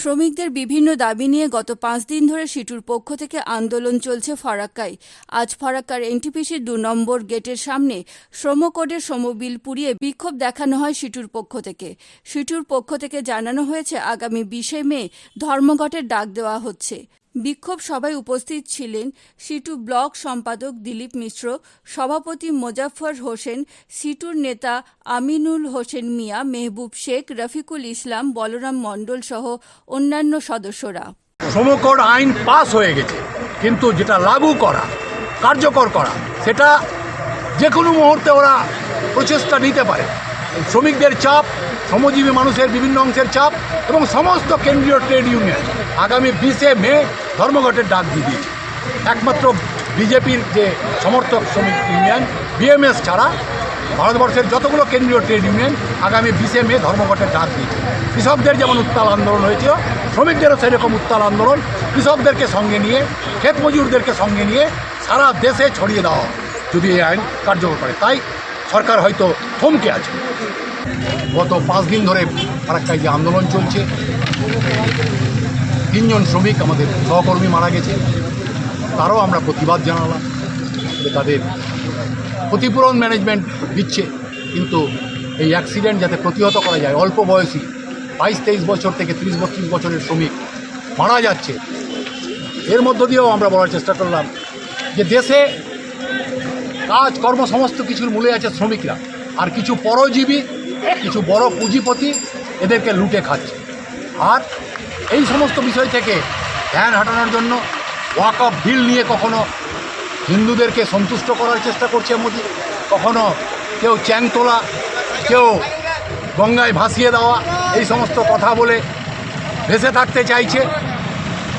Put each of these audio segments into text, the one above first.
শ্রমিকদের বিভিন্ন দাবি নিয়ে গত পাঁচ দিন ধরে সিটুর পক্ষ থেকে আন্দোলন চলছে ফরাক্কায়। আজ ফরাক্কার এনটিপিসির দু নম্বর গেটের সামনে শ্রম শ্রমকোডের সমবিল পুড়িয়ে বিক্ষোভ দেখানো হয় সিটুর পক্ষ থেকে। সিটুর পক্ষ থেকে জানানো হয়েছে, আগামী বিশে মে ধর্মঘটের ডাক দেওয়া হচ্ছে। বিক্ষোভ সভায় উপস্থিত ছিলেন সিটু ব্লক সম্পাদক দিলীপ মিশ্র, সভাপতি মোজাফফর হোসেন, সিটুর নেতা আমিনুল হোসেন মিয়া, মেহবুব শেখ, রফিকুল ইসলাম, বলরাম মণ্ডল সহ অন্যান্য সদস্যরা। শ্রমকোড আইন পাস হয়ে গেছে, কিন্তু যেটা লাগু করা, কার্যকর করা, সেটা যে কোনো মুহূর্তে ওরা প্রচেষ্টা নিতে পারে। শ্রমিকদের চাপ, শ্রমজীবী মানুষের বিভিন্ন অংশের চাপ এবং সমস্ত কেন্দ্রীয় ট্রেড ইউনিয়ন। আগামী বিশে মে ধর্মঘটের ডাক দিয়ে দিয়েছে। একমাত্র বিজেপির যে সমর্থক শ্রমিক ইউনিয়ন, বিএমএস ছাড়া ভারতবর্ষের যতগুলো কেন্দ্রীয় ট্রেড ইউনিয়ন আগামী বিশে মে ধর্মঘটের ডাক দিয়েছে। কৃষকদের যেমন উত্তাল আন্দোলন হয়েছিল, শ্রমিকদেরও সেরকম উত্তাল আন্দোলন। কৃষকদেরকে সঙ্গে নিয়ে, ক্ষেত মজুরদেরকে সঙ্গে নিয়ে সারা দেশে ছড়িয়ে দেওয়া যদি এই আইন কার্যকর করে। তাই সরকার হয়তো থমকে আছে। গত পাঁচ দিন ধরে ফারাক্কায় যে আন্দোলন চলছে তিনজন শ্রমিক আমাদের সহকর্মী মারা গেছে। তারও আমরা প্রতিবাদ জানালাম যে তাদের ক্ষতিপূরণ ম্যানেজমেন্ট দিচ্ছে, কিন্তু এই অ্যাক্সিডেন্ট যাতে প্রতিহত করা যায়, অল্প বয়সী বাইশ তেইশ বছর থেকে ত্রিশ বত্রিশ বছরের শ্রমিক মারা যাচ্ছে। এর মধ্য দিয়েও আমরা বলার চেষ্টা করলাম যে দেশে কাজ, কর্ম সমস্ত কিছুর মূলে আছে শ্রমিকরা। আর কিছু পরজীবী, কিছু বড় পুঁজিপতি এদেরকে লুটে খাচ্ছে। আর এই সমস্ত বিষয় থেকে ধ্যান হাঁটানোর জন্য ওয়াক অফ বিল নিয়ে কখনো হিন্দুদেরকে সন্তুষ্ট করার চেষ্টা করছে মোদি। কখনো কেউ চ্যাং তোলা, কেউ গঙ্গায় ভাসিয়ে দেওয়া, এই সমস্ত কথা বলে ভেসে থাকতে চাইছে।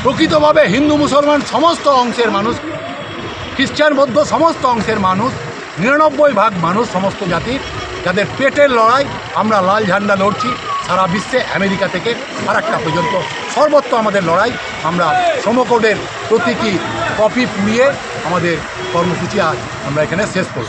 প্রকৃতভাবে হিন্দু মুসলমান সমস্ত অংশের মানুষ, খ্রিস্টান বৌদ্ধ সমস্ত অংশের মানুষ, নিরানব্বই ভাগ মানুষ সমস্ত জাতির, যাদের পেটের লড়াই, আমরা লাল ঝান্ডা লড়ছি। সারা বিশ্বে আমেরিকা থেকে ফারাক্কা পর্যন্ত সর্বত্র আমাদের লড়াই। আমরা শ্রমকোডের প্রতীকী কপি নিয়ে আমাদের কর্মসূচি আজ আমরা এখানে শেষ করব